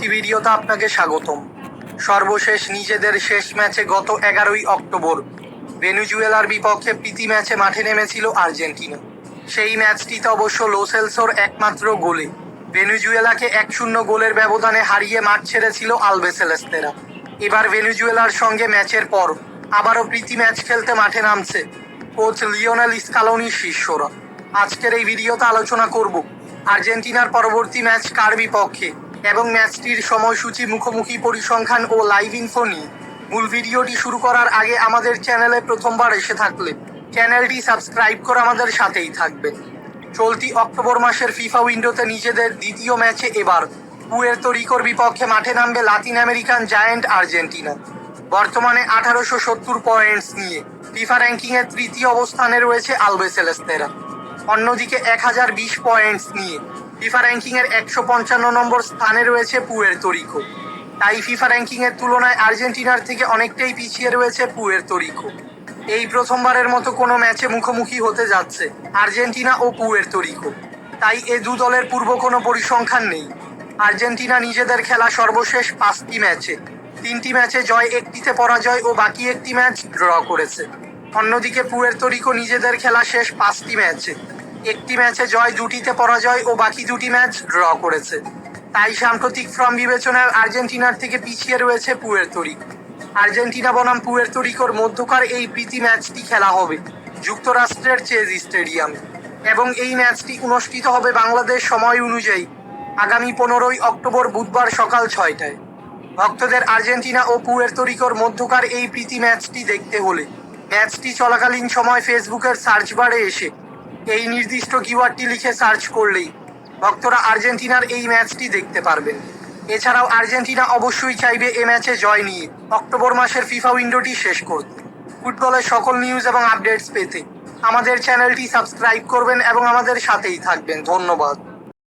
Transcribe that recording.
পরবর্তী ভিডিওতে আপনাকে স্বাগতম। সর্বশেষ নিজেদের শেষ ম্যাচে গত এগারোই অক্টোবর, ভেনুজুয়েলার বিপক্ষে প্রীতি ম্যাচে মাঠে নেমেছিল আর্জেন্টিনা। সেই ম্যাচটিতে অবশ্য লোসেলসোর একমাত্র গোলে। ভেনুজুয়েলাকে এক শূন্য গোলের ব্যবধানে হারিয়ে মাঠ ছেড়েছিল আলবেসেলেস্তেরা এবার ভেনুজুয়েলার সঙ্গে ম্যাচের পর আবারও প্রীতি ম্যাচ খেলতে মাঠে নামছে কোচ লিওনেল স্কালোনির শিষ্যরা। আজকের এই ভিডিওতে আলোচনা করব আর্জেন্টিনার পরবর্তী ম্যাচ কার বিপক্ষে? এবং ম্যাচটির সময়সূচি, মুখোমুখি পরিসংখ্যান ও লাইভ ইনফো নিয়ে। মূল ভিডিওটি শুরু করার আগে আমাদের চ্যানেলে প্রথমবার এসে থাকলে, চ্যানেলটি সাবস্ক্রাইব করে আমাদের সাথেই থাকবেন চলতি অক্টোবর মাসের ফিফা উইন্ডোতে নিজেদের দ্বিতীয় ম্যাচে এবার পুয়ের্তো রিকোর বিপক্ষে মাঠে নামবে লাতিন আমেরিকান জায়ান্ট আর্জেন্টিনা। বর্তমানে আঠারোশো সত্তর পয়েন্টস নিয়ে ফিফা র্যাঙ্কিংয়ের তৃতীয় অবস্থানে রয়েছে আলবেসেলেস্তেরা অন্যদিকে এক হাজার বিশ পয়েন্টস নিয়ে ফিফা র্যাঙ্কিংয়ের একশো পঞ্চান্ন নম্বর স্থানে রয়েছে পুয়ের রিকো তাই ফিফা র্যাঙ্কিংয়ের তুলনায় আর্জেন্টিনার থেকে অনেকটাই পিছিয়ে রয়েছে পুয়ের রিকো এই প্রথমবারের মতো কোনো ম্যাচে মুখোমুখি হতে যাচ্ছে আর্জেন্টিনা ও পুয়ের রিকো তাই এ দু দলের পূর্ব কোনো পরিসংখ্যান নেই। আর্জেন্টিনা নিজেদের খেলা সর্বশেষ পাঁচটি ম্যাচে। তিনটি ম্যাচে জয়, একটিতে পরাজয় ও বাকি একটি ম্যাচ ড্র করেছে। অন্যদিকে পুয়ের্তো রিকো নিজেদের খেলা শেষ পাঁচটি ম্যাচে। একটি ম্যাচে জয়, দুটিতে পরাজয় ও বাকি দুটি ম্যাচ ড্র করেছে। তাই সাম্প্রতিক ফর্ম বিবেচনায় আর্জেন্টিনার থেকে পিছিয়ে রয়েছে পুয়ের্তো রিকো আর্জেন্টিনা বনাম পুয়ের্তো রিকোর মধ্যকার এই প্রীতি ম্যাচটি খেলা হবে যুক্তরাষ্ট্রের চেজ স্টেডিয়ামে এবং এই ম্যাচটি অনুষ্ঠিত হবে বাংলাদেশ সময় অনুযায়ী আগামী পনেরোই অক্টোবর বুধবার সকাল ছয়টায়। ভক্তদের আর্জেন্টিনা ও পুয়ের্তো রিকোর মধ্যকার এই প্রীতি ম্যাচটি দেখতে হলে ম্যাচটি চলাকালীন সময় ফেসবুকের সার্চ বারে এসে এই নির্দিষ্ট কিওয়ার্ডটি লিখে সার্চ করলেই ভক্তরা আর্জেন্টিনার এই ম্যাচটি দেখতে পারবেন। এছাড়াও আর্জেন্টিনা অবশ্যই চাইবে এ ম্যাচে জয় নিয়ে অক্টোবর মাসের ফিফা উইন্ডোটি শেষ করতে। ফুটবলের সকল নিউজ এবং আপডেটস পেতে আমাদের চ্যানেলটি সাবস্ক্রাইব করবেন এবং আমাদের সাথেই থাকবেন। ধন্যবাদ।